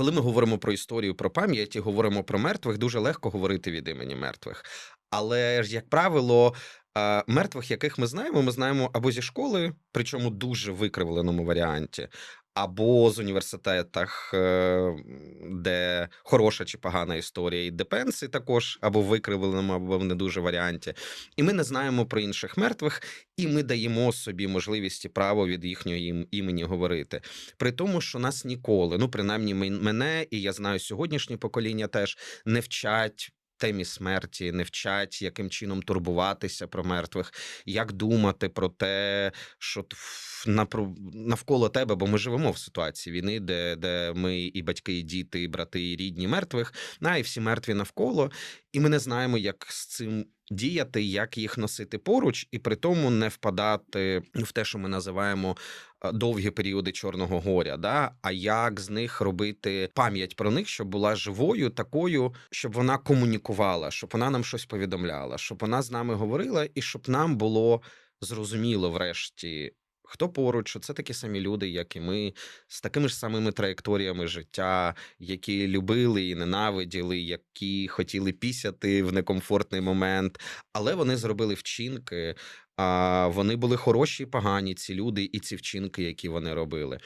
Коли ми говоримо про історію, про пам'ять і говоримо про мертвих, дуже легко говорити від імені мертвих. Але ж, як правило, мертвих, яких ми знаємо, ми знаємо або зі школи, причому дуже викривленому варіанті, або з університетах, е, де хороша чи погана історія, і депенси також або викривленому, або в не дуже варіанті. І ми не знаємо про інших мертвих, і ми даємо собі можливість і право від їхнього імені говорити. При тому, що нас ніколи, ну принаймні мене, і я знаю сьогоднішнє покоління теж не вчать. Темі смерті не вчать, яким чином турбуватися про мертвих, як думати про те, що навколо тебе, бо ми живемо в ситуації війни, де, де ми і батьки, і діти, і брати, і рідні мертвих, на і всі мертві навколо, і ми не знаємо, як з цим діяти, як їх носити поруч, і при тому не впадати в те, що ми називаємо довгі періоди Чорного горя, да? а як з них робити пам'ять про них, щоб була живою, такою, щоб вона комунікувала, щоб вона нам щось повідомляла, щоб вона з нами говорила, і щоб нам було зрозуміло врешті. Хто поруч, що це такі самі люди, як і ми, з такими ж самими траєкторіями життя, які любили і ненавиділи, які хотіли пісяти в некомфортний момент, але вони зробили вчинки. А вони були хороші і погані, ці люди, і ці вчинки, які вони робили.